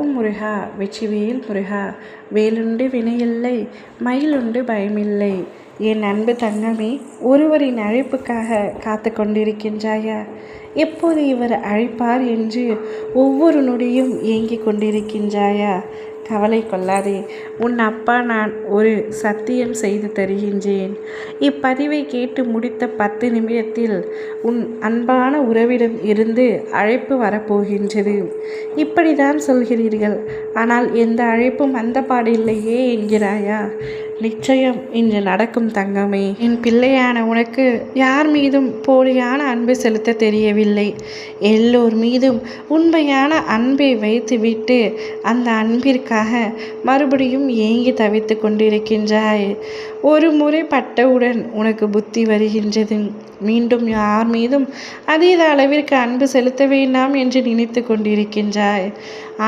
ஓம் முருகா வெற்றிவேல் முருகா வேலுண்டு வினையில்லை மயிலுண்டு பயமில்லை. என் அன்பு தங்கமே ஒருவரின் அழைப்புக்காக காத்து கொண்டிருக்கின்றாயா எப்போது இவர் அழைப்பார் என்று ஒவ்வொரு நொடியும் ஏங்கிக் கொண்டிருக்கின்றாயா? கவலை கொள்ளாதே. உன் அப்பா நான் ஒரு சத்தியம் செய்து தருகின்றேன். இப்பதிவை கேட்டு முடித்த பத்து நிமிடத்தில் உன் அன்பான உறவிடம் இருந்து அழைப்பு வரப்போகின்றது. இப்படிதான் சொல்கிறீர்கள். ஆனால் எந்த அழைப்பும் அந்த பாடில்லையே என்கிறாயா? நிச்சயம் இன்று நடக்கும் தங்கமே. என் பிள்ளையான உனக்கு யார் மீதும் போலியான அன்பு செலுத்த தெரியவில்லை. எல்லோர் மீதும் உண்மையான அன்பை வைத்துவிட்டு அந்த அன்பிற்கு அன்பிற்காக மறுபடியும் ஏங்கி தவித்து கொண்டிருக்கின்றாய். ஒரு முறை பட்டவுடன் உனக்கு புத்தி வருகின்றது. மீண்டும் யார் மீதும் அதீத அளவிற்கு அன்பு செலுத்த வேண்டாம் என்று நினைத்து கொண்டிருக்கின்றாய்.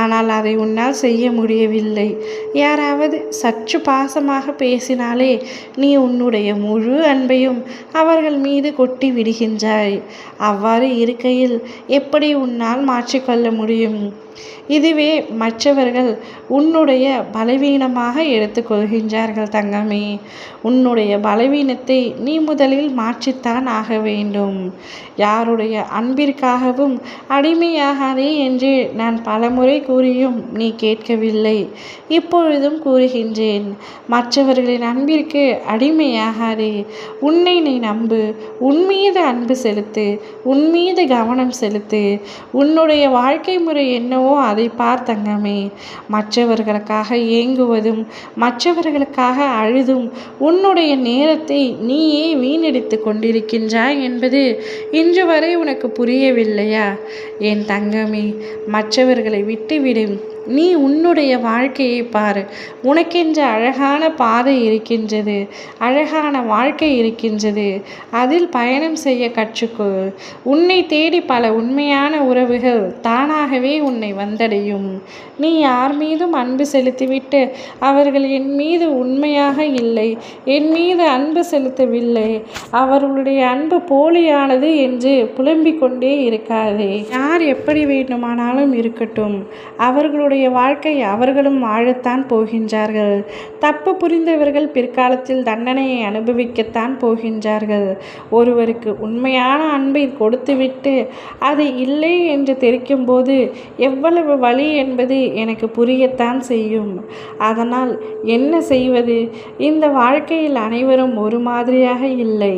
ஆனால் அதை உன்னால் செய்ய முடியவில்லை. யாராவது சற்று பாசமாக பேசினாலே நீ உன்னுடைய முழு அன்பையும் அவர்கள் மீது கொட்டி விடுகின்றாய். அவ்வாறு இருக்கையில் எப்படி உன்னால் மாற்றிக்கொள்ள முடியும்? இதுவே மற்றவர்கள் உன்னுடைய பலவீனமாக எடுத்துக்கொள்கின்றார்கள் தங்கமே. உன்னுடைய பலவீனத்தை நீ முதலில் மாற்றித்தான் ஆக வேண்டும். யாருடைய அன்பிற்காகவும் அடிமையாகாதே என்று நான் பலமுறை கூறியும் நீ கேட்கவில்லை. இப்பொழுதும் கூறுகின்றேன். மற்றவர்களின் அன்பிற்கு அடிமையாகாதே. உன்னை நீ நம்பு. உன்மீது அன்பு செலுத்து. உன்மீது கவனம் செலுத்து. உன்னுடைய வாழ்க்கை முறை என்னவோ அதை பார்த்தங்கமே மற்றவர்களுக்காக ஏங்குவதும் மற்றவர்களுக்காக அழுதும் உன்னுடைய நேரத்தை நீயே வீணடித்து கொண்டிருக்கின்றாய் என்பது இன்று வரை உனக்கு புரியவில்லையா? என் தங்கமே மற்றவர்களை விட்டு activity நீ உன்னுடைய வாழ்க்கையை பார். உனக்கென்று அழகான பாதை இருக்கின்றது. அழகான வாழ்க்கை இருக்கின்றது. அதில் பயணம் செய்ய கற்றுக்கொள். உன்னை தேடி பல உண்மையான உறவுகள் தானாகவே உன்னை வந்தடையும். நீ யார் மீதும் அன்பு செலுத்திவிட்டு அவர்கள் என் மீது உண்மையாக இல்லை. என் மீது அன்பு செலுத்தவில்லை. அவர்களுடைய அன்பு போலியானது என்று புலம்பிக் கொண்டே இருக்காதே. யார் எப்படி வேண்டுமானாலும் இருக்கட்டும். அவர்களுடைய அவர்களுடைய வாழ்க்கை அவர்களும் வாழத்தான் போகின்றார்கள். தப்பு புரிந்தவர்கள் பிற்காலத்தில் தண்டனையை அனுபவிக்கத்தான் போகின்றார்கள். ஒருவருக்கு உண்மையான அன்பை கொடுத்துவிட்டு அது இல்லை என்று தெரிக்கும் போது எவ்வளவு வழி என்பது எனக்கு புரியத்தான் செய்யும். அதனால் என்ன செய்வது? இந்த வாழ்க்கையில் அனைவரும் ஒரு மாதிரியாக இல்லை.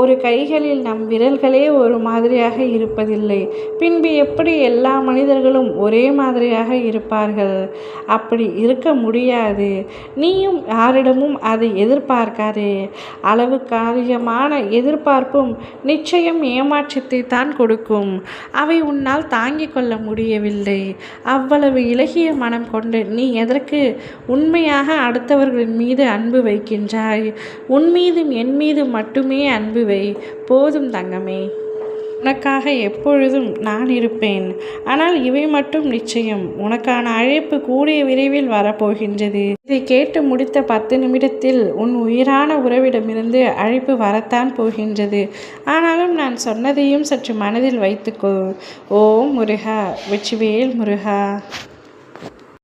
ஒரு கைகளில் நம் விரல்களே ஒரு மாதிரியாக இருப்பதில்லை. பின்பு எப்படி எல்லா மனிதர்களும் ஒரே மாதிரியாக இருப்ப இருப்பார்கள். அப்படி இருக்க முடியாது. நீயும் யாரிடமும் அதை எதிர்பார்க்காதே. அளவுக்கு அதிகமான எதிர்பார்ப்பும் நிச்சயம் ஏமாற்றத்தை தான் கொடுக்கும். அவை உன்னால் தாங்கிக் கொள்ள முடியவில்லை. அவ்வளவு இலகிய மனம் கொண்டு நீ எதற்கு உண்மையாக அடுத்தவர்களின் மீது அன்பு வைக்கின்றாய்? உன் மீதும் என் மீதும் மட்டுமே அன்பு வை. போதும் தங்கமே. உனக்காக எப்பொழுதும் நான் இருப்பேன். ஆனால் இவை மட்டும் நிச்சயம். உனக்கான அழைப்பு கூடிய விரைவில் வரப்போகின்றது. இதை கேட்டு முடித்த பத்து நிமிடத்தில் உன் உயிரான உறவிடமிருந்து அழைப்பு வரத்தான் போகின்றது. ஆனாலும் நான் சொன்னதையும் சற்று மனதில் வைத்துக்கொள். ஓ முருகா வெற்றிவேல் முருகா.